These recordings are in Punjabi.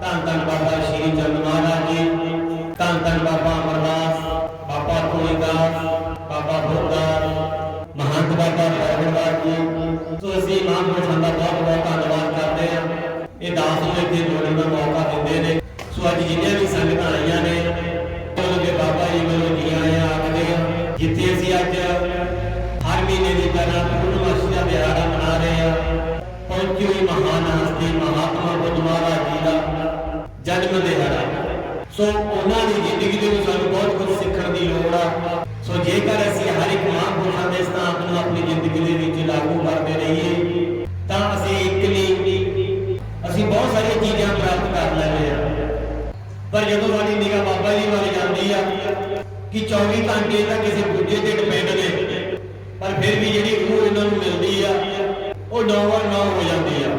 ਧੰਨ ਧੰਨ ਬਾਬਾ ਸ਼੍ਰੀ ਚੰਦ ਮਹਾਰਾਜ ਜੀ। ਧੰਨ ਧੰਨ ਬਾਬਾ ਅਮਰਦਾਸ, ਬਾਬਾ ਕੋਈਦਾਸ ਬਾਬਾ ਬੁੱਧਦਾਸ ਮਹੰਤ ਬਾਬਾ ਪ੍ਰਗਟਦਾਸ ਜੀ। ਸੋ ਅਸੀਂ ਮਹਾਂਪੁਰਸ਼ਾਂ ਦਾ ਬਹੁਤ ਬਹੁਤ ਧੰਨਵਾਦ ਕਰਦੇ ਹਾਂ। ਇਹ ਦਾਸ ਨੂੰ ਇੱਥੇ ਜੋੜਨ ਦਾ ਮੌਕਾ ਦਿੰਦੇ ਨੇ। ਸੋ ਅੱਜ ਜਿੰਨੀਆਂ ਵੀ ਸੰਗਤਾਂ ਆਈਆਂ ਨੇ ਉਹਨਾਂ ਦੇ ਬਾਬਾ ਜੀ ਵੱਲੋਂ ਜੀ ਆਇਆਂ ਆਖਦੇ ਆ। ਜਿੱਥੇ ਅਸੀਂ ਅੱਜ ਹਰ ਮਹੀਨੇ ਦੀ ਤਰ੍ਹਾਂ ਪੂਰਨਮਾਸ਼ੀ ਦਾ ਦਿਹਾੜਾ ਮਨਾ ਰਹੇ ਹਾਂ। ਪਹੁੰਚੀ ਹੋਈ ਮਹਾਨ ਹਸਤੀ, ਮਹਾਨ ਦਾ ਜਨਮ ਦਿਹਾੜਾ ਸੋ ਉਹਨਾਂ ਦੀ ਜ਼ਿੰਦਗੀ ਦੇ ਵਿੱਚ ਸਾਨੂੰ ਬਹੁਤ ਕੁਝ ਸਿੱਖਣ ਦੀ ਲੋੜ ਆ। ਸੋ ਜੇਕਰ ਅਸੀਂ ਹਰ ਇੱਕ ਮਹਾਂਪੁਰਸ਼ਾਂ ਦੇ ਸਥਾਨ ਨੂੰ ਆਪਣੀ ਜ਼ਿੰਦਗੀ ਦੇ ਵਿੱਚ ਲਾਗੂ ਕਰਦੇ ਰਹੀਏ, ਤਾਂ ਅਸੀਂ ਇੱਕ ਨਹੀਂ ਅਸੀਂ ਬਹੁਤ ਸਾਰੀਆਂ ਚੀਜ਼ਾਂ ਪ੍ਰਾਪਤ ਕਰ ਲੈਂਦੇ ਆ। ਪਰ ਜਦੋਂ ਸਾਡੀ ਨਿਗਾਹ ਬਾਬਾ ਜੀ ਵੱਲ ਜਾਂਦੀ ਆ ਕਿ 24 ਘੰਟੇ ਤਾਂ ਕਿਸੇ ਦੂਜੇ ਤੇ ਡਿਪੈਂਡ ਨੇ, ਪਰ ਫਿਰ ਵੀ ਜਿਹੜੀ ਰੂਹ ਇਹਨਾਂ ਨੂੰ ਮਿਲਦੀ ਆ, ਉਹ ਨੌਵਰ ਨੌ ਹੋ ਜਾਂਦੀ ਆ।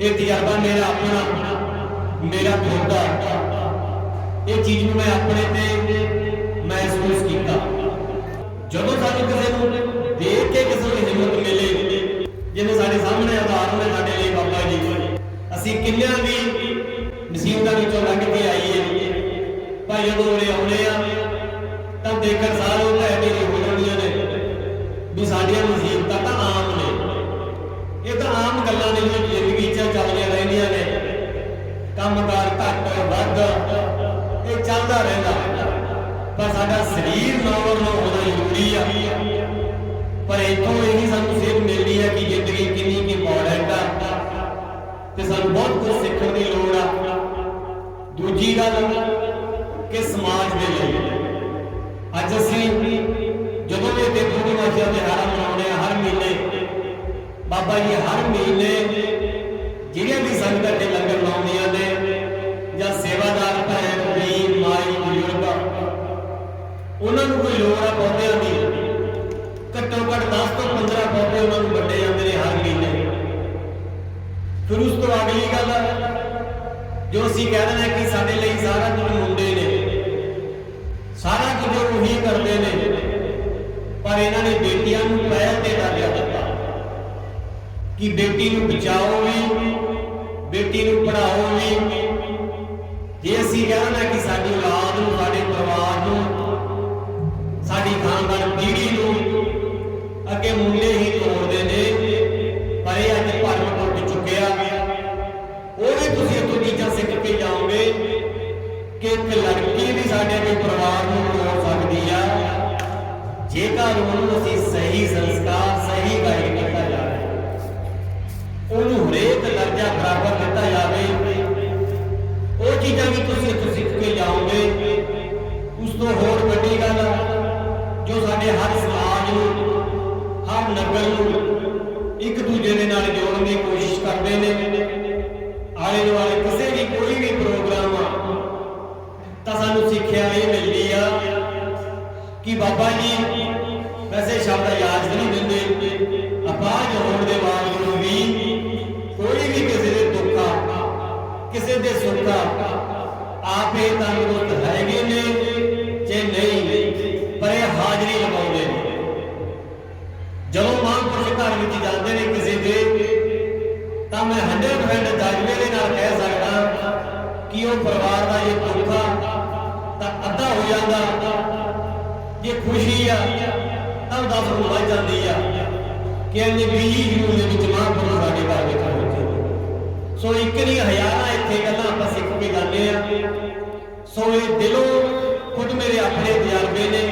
ਇਹ ਤਜਰਬਾ ਮੇਰਾ ਆਪਣਾ ਮੇਰਾ ਖੁਦ ਇਹ ਚੀਜ਼ ਨੂੰ ਮੈਂ ਆਪਣੇ ਤੇ ਮਹਿਸੂਸ ਕੀਤਾ। ਜਦੋਂ ਸਾਨੂੰ ਕਿਸੇ ਨੂੰ ਦੇਖ ਕੇ ਕਿਸੇ ਨੂੰ ਹਿੰਮਤ ਮਿਲੇ ਜਿਵੇਂ ਸਾਡੇ ਸਾਹਮਣੇ ਆਧਾਰ ਨੇ ਸਾਡੇ ਲਈ ਬਾਬਾ ਜੀ। ਅਸੀਂ ਕਿੰਨਿਆਂ ਵੀ ਮੁਸੀਬਤਾਂ ਵਿੱਚੋਂ ਲੰਘ ਕੇ ਆਈਏ। ਭਾਈ ਜਦੋਂ ਉਰੇ ਆਉਣੇ ਆ, ਤਾਂ ਦੇਖਣ ਸਾਰ ਕੰਮਕਾਰ ਘੱਟ ਵੱਧ, ਇਹ ਚੱਲਦਾ ਰਹਿੰਦਾ। ਪਰ ਸਾਡਾ ਸਰੀਰ ਨੌਰ ਨੂੰ ਹੋਣਾ ਜ਼ਰੂਰੀ ਆ। ਪਰ ਇਥੋਂ ਇਹ ਸਾਨੂੰ ਸਿੱਖ ਮਿਲਦੀ ਹੈ ਕਿ ਜ਼ਿੰਦਗੀ ਕਿੰਨੀ ਕੀ ਇੰਪੋਰਟੈਂਟ ਆ। ਤੇ ਸਾਨੂੰ ਬਹੁਤ ਕੁਝ ਸਿੱਖਣ ਦੀ ਲੋੜ ਆ। ਦੂਜੀ ਗੱਲ ਕਿ ਸਮਾਜ ਦੇ ਲਈ। ਅੱਜ ਅਸੀਂ ਜਦੋਂ ਵੀ ਤੇ ਪੂਰਨਮਾਸ਼ੀ ਦੇ ਹਾਰਾ ਮਨਾਉਂਦੇ ਆ ਹਰ ਮਹੀਨੇ, ਬਾਬਾ ਜੀ ਹਰ ਮਹੀਨੇ ਜੋ ਕਹਿ ਰਹੇ ਕਿ ਸਾਡੇ ਲਈ ਸਾਰਾ ਕੁਝ ਮੁੰਡੇ ਨੇ। ਸਾਰਾ ਕੁਝ ਉਹ ਕਰਦੇ ਨੇ। ਪਰ ਇਹਨਾਂ ਨੇ ਬੇਟੀਆਂ ਨੂੰ ਪਹਿਲ ਤੇ ਦਰਜਾ ਦਿੱਤਾ। ਕਿ ਬੇਟੀ ਨੂੰ ਬਚਾਓ ਵੀ, ਬੇਟੀ ਨੂੰ ਪੜਾਓ ਵੀ। ਜੇ ਅਸੀਂ ਕਹਿੰਦੇ ਕਿ ਸਾਡੀ ਔਲਾਦ ਨੂੰ, ਸਾਡੇ ਪਰਿਵਾਰ ਨੂੰ, ਸਾਡੀ ਖਾਨਦਾਨ ਪੀੜ੍ਹੀ ਨੂੰ, ਅੱਗੇ ਮੁੰਡੇ ਜੇਕਰ ਉਹਨੂੰ ਅਸੀਂ ਸਹੀ ਸੰਸਕਾਰ ਸਹੀ ਗਾਈਡ ਕੀਤਾ ਜਾਵੇ ਉਹਨੂੰ ਹਰੇਕ ਦਰਜਾ ਬਰਾਬਰ ਦਿੱਤਾ ਜਾਵੇ ਉਹ ਚੀਜ਼ਾਂ ਵੀ ਤੁਸੀਂ ਇੱਥੋਂ ਸਿੱਖ ਕੇ ਜਾਓਗੇ ਉਸ ਤੋਂ ਹੋਰ ਵੱਡੀ ਗੱਲ ਜੋ ਸਾਡੇ ਹਰ ਸਮਾਜ ਨੂੰ ਹਰ ਨਗਰ ਨੂੰ ਇੱਕ ਦੂਜੇ ਦੇ ਨਾਲ ਜੋੜਨ ਦੀ ਕੋਸ਼ਿਸ਼ ਕਰਦੇ ਨੇ ਆਲੇ ਦੁਆਲੇ ਕਿਸੇ ਵੀ ਕੋਈ ਵੀ ਪ੍ਰੋਗਰਾਮ ਆ ਤਾਂ ਸਾਨੂੰ ਸਿੱਖਿਆ ਇਹ ਮਿਲਦੀ ਆ ਕਿ ਬਾਬਾ ਜੀ ਵੈਸੇ ਸ਼ਬਦ ਯਾਦ ਨਹੀਂ ਦਿੰਦੇ। ਅਪਾਜ ਹੋਣ ਦੇ ਬਾਵਜੂਦ ਵੀ ਕੋਈ ਵੀ ਕਿਸੇ ਦੇ ਦੁੱਖਾ, ਕਿਸੇ ਦੇ ਸੁੱਖਾ ਆਪੇ ਤੰਦਰੁਸਤ ਹੈਗੇ ਨੇ, ਜੇ ਨਹੀਂ, ਪਰ ਇਹ ਹਾਜ਼ਰੀ ਲਗਾਉਂਦੇ ਨੇ। ਜਦੋਂ ਮਹਾਂਪੁਰਸ਼ ਘਰ ਵਿੱਚ ਜਾਂਦੇ ਨੇ ਕਿਸੇ ਦੇ, ਤਾਂ ਮੈਂ 100% ਜਜ਼ਬੇ ਦੇ ਨਾਲ ਕਹਿ ਸਕਦਾ ਕਿ ਉਹ ਪਰਿਵਾਰ ਦਾ ਇਹ ਦੁੱਖਾ ਤਾਂ ਅੱਧਾ ਹੋ ਜਾਂਦਾ, ਜੇ ਖੁਸ਼ੀ ਆ ਤਾਂ 10 ਗੁਣ ਜਾਂਦੀ ਆ। ਕਿ ਇਹਨੇ ਬੀਜੀ ਜੂਨ ਦੇ ਵਿੱਚ ਮਹਾਂਪੁਰਸ਼ ਸਾਡੇ ਘਰ ਵਿੱਚ ਸੋ ਇੱਕ ਨਹੀਂ, ਹਜ਼ਾਰਾਂ ਇੱਥੇ ਗੱਲਾਂ ਆਪਾਂ ਸਿੱਖ ਕੇ ਜਾਂਦੇ ਆ। ਸੋ ਇਹ ਦਿਲੋਂ ਖੁਦ ਮੇਰੇ ਆਪਣੇ ਤਜਰਬੇ ਨੇ।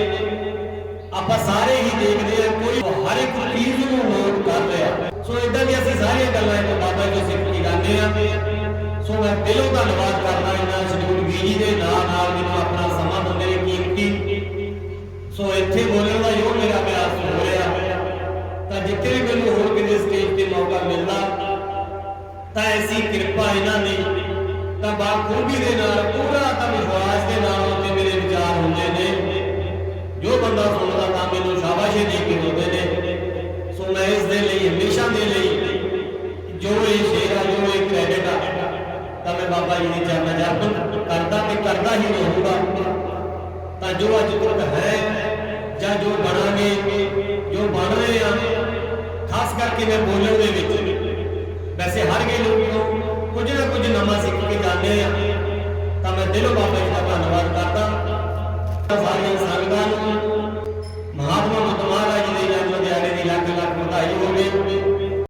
ਆਪਾਂ ਸਾਰੇ ਹੀ ਦੇਖਦੇ ਆ, ਕੋਈ ਹਰ ਇੱਕ ਚੀਜ਼ ਨੂੰ ਨੋਟ ਕਰ ਰਿਹਾ। ਸੋ ਇਦਾਂ ਦੀ ਅਸੀਂ ਸਾਰੀਆਂ ਗੱਲਾਂ ਇਹ ਬਾਬਾ ਜੀ ਸਿੱਖ ਕੇ ਜਾਂਦੇ ਆ। ਐਸੀ ਇਹਨਾਂ ਦੀ ਤਾਂ ਬਾਖੂਬੀ ਦੇ ਨਾਲ, ਪੂਰਾ ਤਾਂ ਵਿਸ਼ਵਾਸ ਦੇ ਨਾਲ ਉੱਤੇ ਮੇਰੇ ਵਿਚਾਰ ਹੁੰਦੇ ਨੇ। ਜੋ ਬੰਦਾ ਸੁਣਦਾ ਤਾਂ ਮੈਨੂੰ ਸ਼ਾਬਾਸ਼ੀ ਦੇ ਕੇ ਹੁੰਦੇ ਨੇ। ਸੋ ਮੈਂ ਇਸ ਦੇ ਲਈ, ਹਮੇਸ਼ਾ ਦੇ ਲਈ, ਜੋ ਇਹ ਸ਼ੇਰ ਆ, ਜੋ ਇਹ ਕ੍ਰੈਡਿਟ ਆ, ਤਾਂ ਮੈਂ ਬਾਬਾ ਜੀ ਦੇ ਚਰਨਾਂ 'ਚ ਅਰਪਣ ਕਰਦਾ ਤੇ ਕਰਦਾ ਹੀ ਰਹੂੰਗਾ। ਤਾਂ ਜੋ ਅੱਜ ਤੱਕ ਹੈ, ਜਾਂ ਜੋ ਬਣਾਂਗੇ, ਜੋ ਬਣ ਰਹੇ ਆ, ਖਾਸ ਕਰਕੇ ਮੈਂ ਬੋਲਣ ਦੇ ਵਿੱਚ, ਵੈਸੇ ਹਰ ਗੇ ਲੋਕ ਨੂੰ ਕੁਝ ਨਾ ਕੁਝ ਨਵਾਂ ਸਿੱਖ ਕੇ ਜਾਂਦੇ ਆ ਤਾਂ ਮੈਂ ਦਿਲੋਂ ਬਾਬਾ